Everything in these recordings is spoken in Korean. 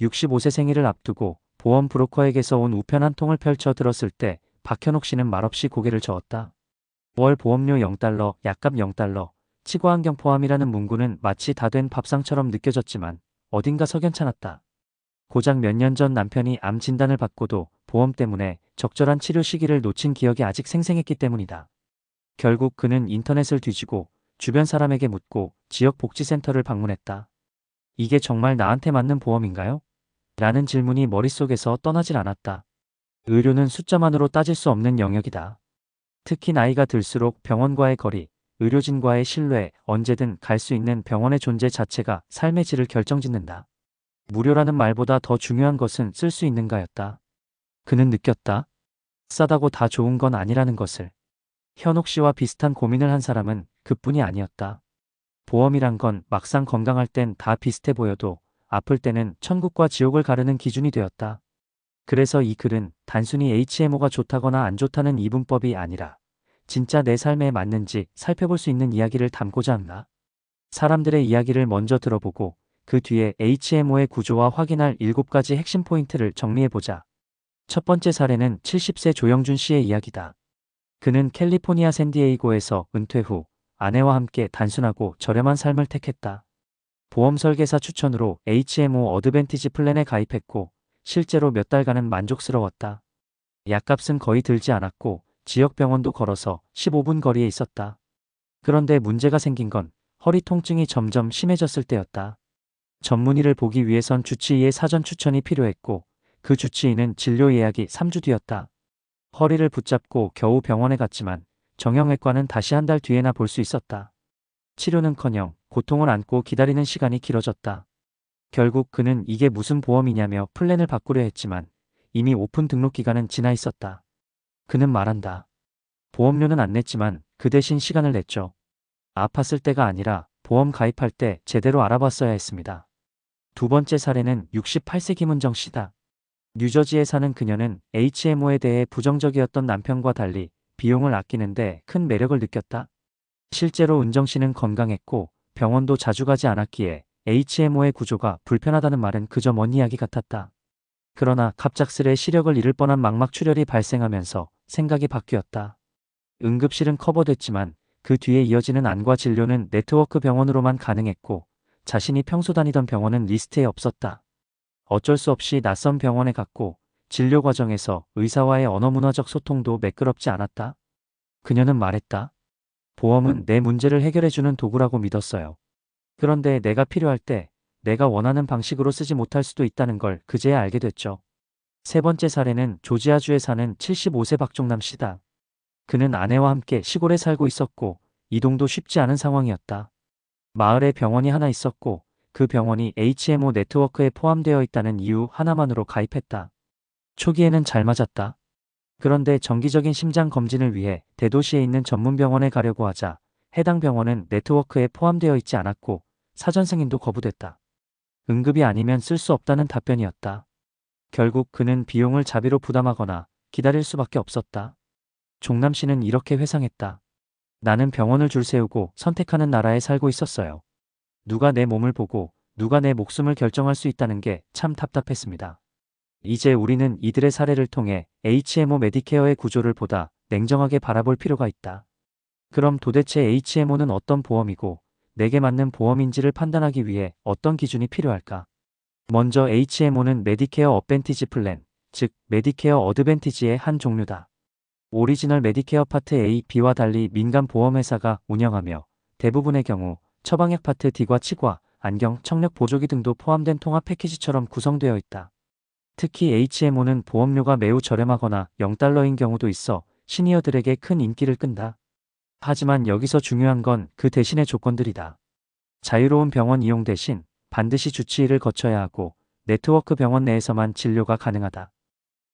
65세 생일을 앞두고 보험 브로커에게서 온 우편 한 통을 펼쳐 들었을 때 박현옥 씨는 말없이 고개를 저었다. 월 보험료 0달러, 약값 0달러, 치과 환경 포함이라는 문구는 마치 다 된 밥상처럼 느껴졌지만 어딘가 석연찮았다. 고작 몇 년 전 남편이 암 진단을 받고도 보험 때문에 적절한 치료 시기를 놓친 기억이 아직 생생했기 때문이다. 결국 그는 인터넷을 뒤지고 주변 사람에게 묻고 지역 복지센터를 방문했다. 이게 정말 나한테 맞는 보험인가요? 라는 질문이 머릿속에서 떠나질 않았다. 의료는 숫자만으로 따질 수 없는 영역이다. 특히 나이가 들수록 병원과의 거리, 의료진과의 신뢰, 언제든 갈 수 있는 병원의 존재 자체가 삶의 질을 결정짓는다. 무료라는 말보다 더 중요한 것은 쓸 수 있는가였다. 그는 느꼈다. 싸다고 다 좋은 건 아니라는 것을. 현옥 씨와 비슷한 고민을 한 사람은 그뿐이 아니었다. 보험이란 건 막상 건강할 땐 다 비슷해 보여도 아플 때는 천국과 지옥을 가르는 기준이 되었다. 그래서 이 글은 단순히 HMO가 좋다거나 안 좋다는 이분법이 아니라 진짜 내 삶에 맞는지 살펴볼 수 있는 이야기를 담고자 한다. 사람들의 이야기를 먼저 들어보고 그 뒤에 HMO의 구조와 확인할 7가지 핵심 포인트를 정리해보자. 첫 번째 사례는 70세 조영준 씨의 이야기다. 그는 캘리포니아 샌디에이고에서 은퇴 후 아내와 함께 단순하고 저렴한 삶을 택했다. 보험 설계사 추천으로 HMO 어드밴티지 플랜에 가입했고 실제로 몇 달간은 만족스러웠다. 약값은 거의 들지 않았고 지역 병원도 걸어서 15분 거리에 있었다. 그런데 문제가 생긴 건 허리 통증이 점점 심해졌을 때였다. 전문의를 보기 위해선 주치의의 사전 추천이 필요했고 그 주치의는 진료 예약이 3주 뒤였다. 허리를 붙잡고 겨우 병원에 갔지만 정형외과는 다시 한 달 뒤에나 볼 수 있었다. 치료는커녕 고통을 안고 기다리는 시간이 길어졌다. 결국 그는 이게 무슨 보험이냐며 플랜을 바꾸려 했지만 이미 오픈 등록 기간은 지나 있었다. 그는 말한다. 보험료는 안 냈지만 그 대신 시간을 냈죠. 아팠을 때가 아니라 보험 가입할 때 제대로 알아봤어야 했습니다. 두 번째 사례는 68세 김은정 씨다. 뉴저지에 사는 그녀는 HMO에 대해 부정적이었던 남편과 달리 비용을 아끼는데 큰 매력을 느꼈다. 실제로 은정 씨는 건강했고 병원도 자주 가지 않았기에 HMO의 구조가 불편하다는 말은 그저 먼 이야기 같았다. 그러나 갑작스레 시력을 잃을 뻔한 망막출혈이 발생하면서 생각이 바뀌었다. 응급실은 커버됐지만 그 뒤에 이어지는 안과 진료는 네트워크 병원으로만 가능했고 자신이 평소 다니던 병원은 리스트에 없었다. 어쩔 수 없이 낯선 병원에 갔고 진료 과정에서 의사와의 언어 문화적 소통도 매끄럽지 않았다. 그녀는 말했다. 보험은 내 문제를 해결해주는 도구라고 믿었어요. 그런데 내가 필요할 때 내가 원하는 방식으로 쓰지 못할 수도 있다는 걸 그제야 알게 됐죠. 세 번째 사례는 조지아주에 사는 75세 박종남 씨다. 그는 아내와 함께 시골에 살고 있었고 이동도 쉽지 않은 상황이었다. 마을에 병원이 하나 있었고 그 병원이 HMO 네트워크에 포함되어 있다는 이유 하나만으로 가입했다. 초기에는 잘 맞았다. 그런데 정기적인 심장 검진을 위해 대도시에 있는 전문 병원에 가려고 하자 해당 병원은 네트워크에 포함되어 있지 않았고 사전 승인도 거부됐다. 응급이 아니면 쓸 수 없다는 답변이었다. 결국 그는 비용을 자비로 부담하거나 기다릴 수밖에 없었다. 종남 씨는 이렇게 회상했다. 나는 병원을 줄 세우고 선택하는 나라에 살고 있었어요. 누가 내 몸을 보고 누가 내 목숨을 결정할 수 있다는 게 참 답답했습니다. 이제 우리는 이들의 사례를 통해 HMO 메디케어의 구조를 보다 냉정하게 바라볼 필요가 있다. 그럼 도대체 HMO는 어떤 보험이고 내게 맞는 보험인지를 판단하기 위해 어떤 기준이 필요할까? 먼저 HMO는 메디케어 어벤티지 플랜, 즉 메디케어 어드밴티지의 한 종류다. 오리지널 메디케어 파트 A, B와 달리 민간 보험회사가 운영하며 대부분의 경우 처방약 파트 D과 치과, 안경, 청력 보조기 등도 포함된 통합 패키지처럼 구성되어 있다. 특히 HMO는 보험료가 매우 저렴하거나 0달러인 경우도 있어 시니어들에게 큰 인기를 끈다. 하지만 여기서 중요한 건 그 대신의 조건들이다. 자유로운 병원 이용 대신 반드시 주치의를 거쳐야 하고 네트워크 병원 내에서만 진료가 가능하다.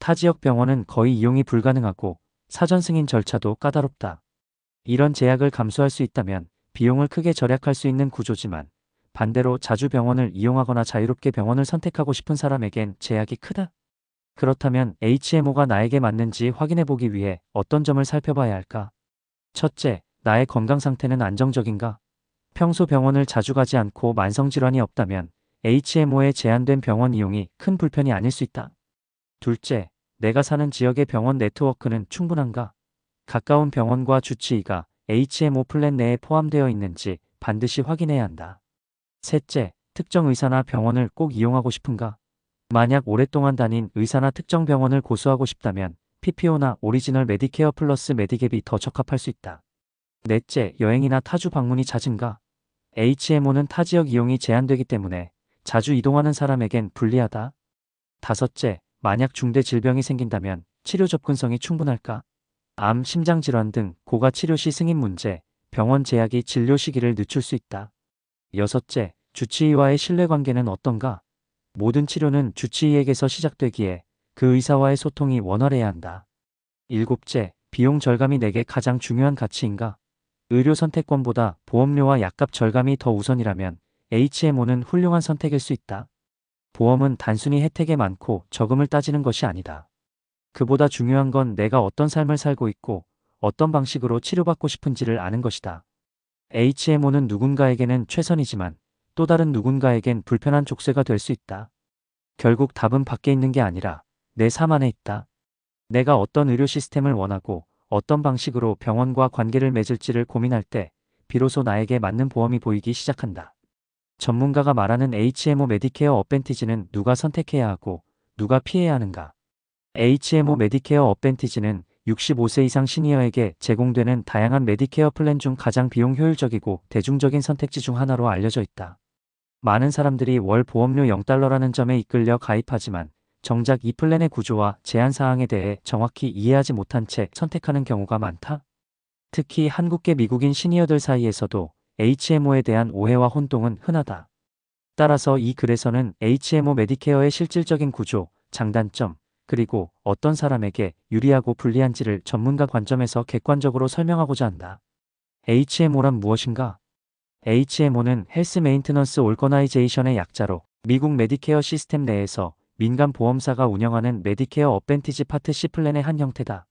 타 지역 병원은 거의 이용이 불가능하고 사전 승인 절차도 까다롭다. 이런 제약을 감수할 수 있다면 비용을 크게 절약할 수 있는 구조지만 반대로 자주 병원을 이용하거나 자유롭게 병원을 선택하고 싶은 사람에겐 제약이 크다. 그렇다면 HMO가 나에게 맞는지 확인해 보기 위해 어떤 점을 살펴봐야 할까? 첫째, 나의 건강 상태는 안정적인가? 평소 병원을 자주 가지 않고 만성질환이 없다면 HMO에 제한된 병원 이용이 큰 불편이 아닐 수 있다. 둘째, 내가 사는 지역의 병원 네트워크는 충분한가? 가까운 병원과 주치의가 HMO 플랜 내에 포함되어 있는지 반드시 확인해야 한다. 셋째, 특정 의사나 병원을 꼭 이용하고 싶은가? 만약 오랫동안 다닌 의사나 특정 병원을 고수하고 싶다면 PPO나 오리지널 메디케어 플러스 메디갭이 더 적합할 수 있다. 넷째, 여행이나 타주 방문이 잦은가? HMO는 타 지역 이용이 제한되기 때문에 자주 이동하는 사람에겐 불리하다. 다섯째, 만약 중대 질병이 생긴다면 치료 접근성이 충분할까? 암, 심장질환 등 고가 치료 시 승인 문제, 병원 제약이 진료 시기를 늦출 수 있다. 여섯째, 주치의와의 신뢰관계는 어떤가? 모든 치료는 주치의에게서 시작되기에 그 의사와의 소통이 원활해야 한다. 일곱째, 비용 절감이 내게 가장 중요한 가치인가? 의료 선택권보다 보험료와 약값 절감이 더 우선이라면 HMO는 훌륭한 선택일 수 있다. 보험은 단순히 혜택에 많고 적음을 따지는 것이 아니다. 그보다 중요한 건 내가 어떤 삶을 살고 있고 어떤 방식으로 치료받고 싶은지를 아는 것이다. HMO는 누군가에게는 최선이지만 또 다른 누군가에겐 불편한 족쇄가 될 수 있다. 결국 답은 밖에 있는 게 아니라 내 삶 안에 있다. 내가 어떤 의료 시스템을 원하고 어떤 방식으로 병원과 관계를 맺을지를 고민할 때 비로소 나에게 맞는 보험이 보이기 시작한다. 전문가가 말하는 HMO 메디케어 어벤티지는 누가 선택해야 하고 누가 피해야 하는가? HMO 메디케어 어벤티지는 65세 이상 시니어에게 제공되는 다양한 메디케어 플랜 중 가장 비용 효율적이고 대중적인 선택지 중 하나로 알려져 있다. 많은 사람들이 월 보험료 0달러라는 점에 이끌려 가입하지만 정작 이 플랜의 구조와 제한 사항에 대해 정확히 이해하지 못한 채 선택하는 경우가 많다. 특히 한국계 미국인 시니어들 사이에서도 HMO에 대한 오해와 혼동은 흔하다. 따라서 이 글에서는 HMO 메디케어의 실질적인 구조, 장단점, 그리고 어떤 사람에게 유리하고 불리한지를 전문가 관점에서 객관적으로 설명하고자 한다. HMO란 무엇인가? HMO는 헬스 메인트넌스 올거나이제이션의 약자로 미국 메디케어 시스템 내에서 민간 보험사가 운영하는 메디케어 어벤티지 파트 C 플랜의 한 형태다.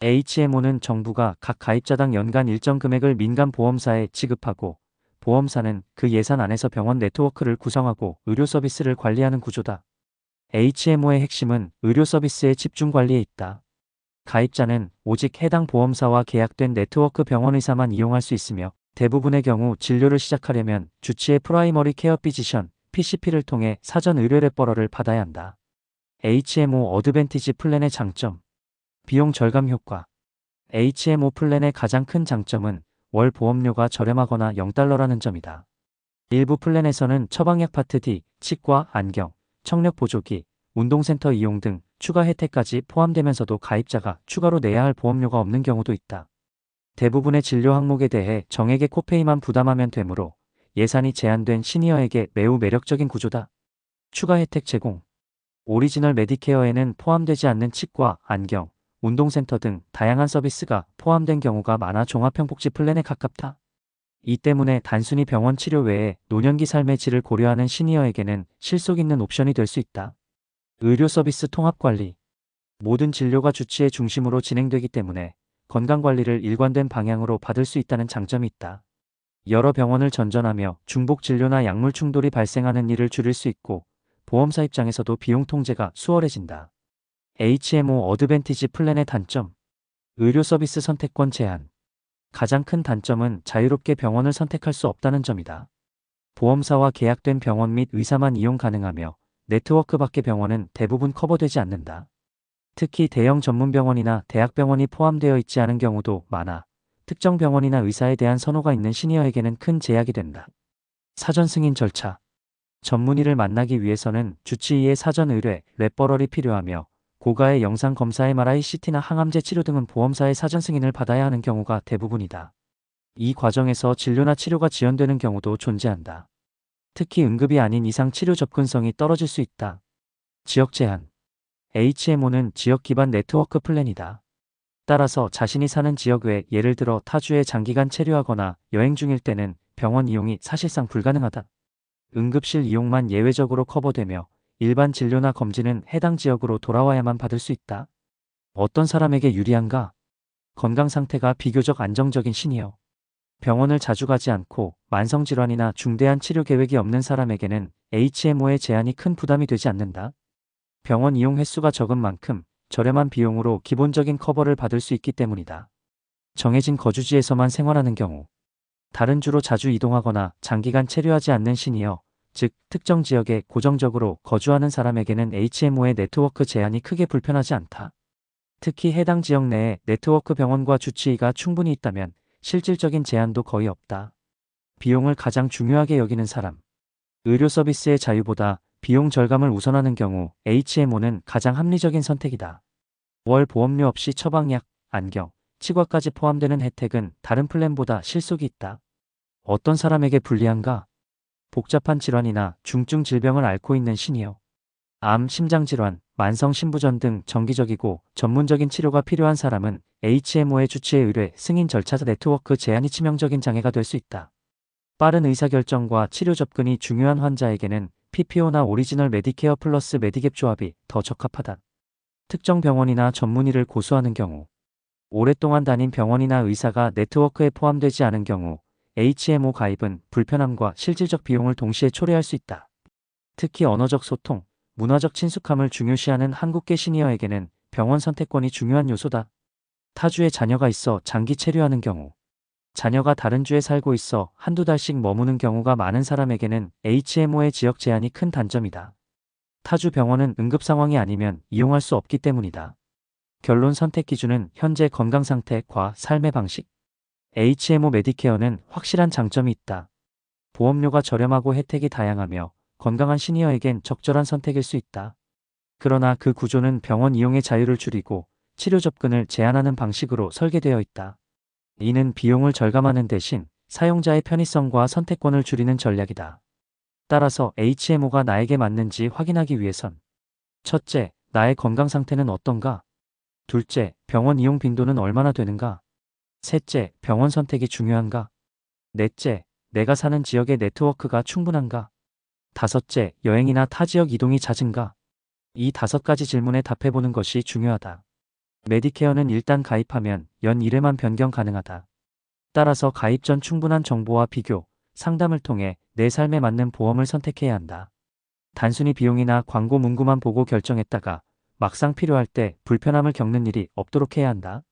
HMO는 정부가 각 가입자당 연간 일정 금액을 민간 보험사에 지급하고 보험사는 그 예산 안에서 병원 네트워크를 구성하고 의료 서비스를 관리하는 구조다. HMO의 핵심은 의료 서비스의 집중 관리에 있다. 가입자는 오직 해당 보험사와 계약된 네트워크 병원 의사만 이용할 수 있으며 대부분의 경우 진료를 시작하려면 주치의 프라이머리 케어 피지션 PCP를 통해 사전 의료 레퍼럴을 받아야 한다. HMO 어드밴티지 플랜의 장점 비용 절감 효과 HMO 플랜의 가장 큰 장점은 월 보험료가 저렴하거나 0달러라는 점이다. 일부 플랜에서는 처방약 파트 D, 치과, 안경, 청력 보조기, 운동센터 이용 등 추가 혜택까지 포함되면서도 가입자가 추가로 내야 할 보험료가 없는 경우도 있다. 대부분의 진료 항목에 대해 정액의 코페이만 부담하면 되므로 예산이 제한된 시니어에게 매우 매력적인 구조다. 추가 혜택 제공 오리지널 메디케어에는 포함되지 않는 치과, 안경, 운동센터 등 다양한 서비스가 포함된 경우가 많아 종합형복지 플랜에 가깝다. 이 때문에 단순히 병원 치료 외에 노년기 삶의 질을 고려하는 시니어에게는 실속 있는 옵션이 될 수 있다. 의료 서비스 통합 관리 모든 진료가 주치의 중심으로 진행되기 때문에 건강 관리를 일관된 방향으로 받을 수 있다는 장점이 있다. 여러 병원을 전전하며 중복 진료나 약물 충돌이 발생하는 일을 줄일 수 있고 보험사 입장에서도 비용 통제가 수월해진다. HMO 어드밴티지 플랜의 단점 의료 서비스 선택권 제한 가장 큰 단점은 자유롭게 병원을 선택할 수 없다는 점이다. 보험사와 계약된 병원 및 의사만 이용 가능하며 네트워크 밖의 병원은 대부분 커버되지 않는다. 특히 대형 전문병원이나 대학병원이 포함되어 있지 않은 경우도 많아 특정 병원이나 의사에 대한 선호가 있는 시니어에게는 큰 제약이 된다. 사전 승인 절차 전문의를 만나기 위해서는 주치의의 사전 의뢰, 레퍼럴이 필요하며 고가의 영상 검사 MRI, CT나 항암제 치료 등은 보험사의 사전 승인을 받아야 하는 경우가 대부분이다. 이 과정에서 진료나 치료가 지연되는 경우도 존재한다. 특히 응급이 아닌 이상 치료 접근성이 떨어질 수 있다. 지역 제한 HMO는 지역 기반 네트워크 플랜이다. 따라서 자신이 사는 지역 외 예를 들어 타주에 장기간 체류하거나 여행 중일 때는 병원 이용이 사실상 불가능하다. 응급실 이용만 예외적으로 커버되며 일반 진료나 검진은 해당 지역으로 돌아와야만 받을 수 있다. 어떤 사람에게 유리한가? 건강 상태가 비교적 안정적인 시니어. 병원을 자주 가지 않고 만성질환이나 중대한 치료 계획이 없는 사람에게는 HMO의 제한이 큰 부담이 되지 않는다. 병원 이용 횟수가 적은 만큼 저렴한 비용으로 기본적인 커버를 받을 수 있기 때문이다. 정해진 거주지에서만 생활하는 경우 다른 주로 자주 이동하거나 장기간 체류하지 않는 시니어, 즉 특정 지역에 고정적으로 거주하는 사람에게는 HMO의 네트워크 제한이 크게 불편하지 않다. 특히 해당 지역 내에 네트워크 병원과 주치의가 충분히 있다면 실질적인 제한도 거의 없다. 비용을 가장 중요하게 여기는 사람. 의료 서비스의 자유보다 비용 절감을 우선하는 경우 HMO는 가장 합리적인 선택이다. 월 보험료 없이 처방약, 안경, 치과까지 포함되는 혜택은 다른 플랜보다 실속이 있다. 어떤 사람에게 불리한가? 복잡한 질환이나 중증 질병을 앓고 있는 시니어. 암, 심장질환, 만성 신부전 등 정기적이고 전문적인 치료가 필요한 사람은 HMO의 주치의 의뢰, 승인 절차 네트워크 제한이 치명적인 장애가 될 수 있다. 빠른 의사결정과 치료 접근이 중요한 환자에게는 PPO나 오리지널 메디케어 플러스 메디갭 조합이 더 적합하다. 특정 병원이나 전문의를 고수하는 경우 오랫동안 다닌 병원이나 의사가 네트워크에 포함되지 않은 경우 HMO 가입은 불편함과 실질적 비용을 동시에 초래할 수 있다. 특히 언어적 소통, 문화적 친숙함을 중요시하는 한국계 시니어에게는 병원 선택권이 중요한 요소다. 타주에 자녀가 있어 장기 체류하는 경우 자녀가 다른 주에 살고 있어 한두 달씩 머무는 경우가 많은 사람에게는 HMO의 지역 제한이 큰 단점이다. 타주 병원은 응급 상황이 아니면 이용할 수 없기 때문이다. 결론 선택 기준은 현재 건강 상태과 삶의 방식. HMO 메디케어는 확실한 장점이 있다. 보험료가 저렴하고 혜택이 다양하며 건강한 시니어에겐 적절한 선택일 수 있다. 그러나 그 구조는 병원 이용의 자유를 줄이고 치료 접근을 제한하는 방식으로 설계되어 있다. 이는 비용을 절감하는 대신 사용자의 편의성과 선택권을 줄이는 전략이다. 따라서 HMO가 나에게 맞는지 확인하기 위해선 첫째, 나의 건강 상태는 어떤가? 둘째, 병원 이용 빈도는 얼마나 되는가? 셋째, 병원 선택이 중요한가? 넷째, 내가 사는 지역의 네트워크가 충분한가? 다섯째, 여행이나 타 지역 이동이 잦은가? 이 다섯 가지 질문에 답해보는 것이 중요하다. 메디케어는 일단 가입하면 연 1회만 변경 가능하다. 따라서 가입 전 충분한 정보와 비교, 상담을 통해 내 삶에 맞는 보험을 선택해야 한다. 단순히 비용이나 광고 문구만 보고 결정했다가 막상 필요할 때 불편함을 겪는 일이 없도록 해야 한다.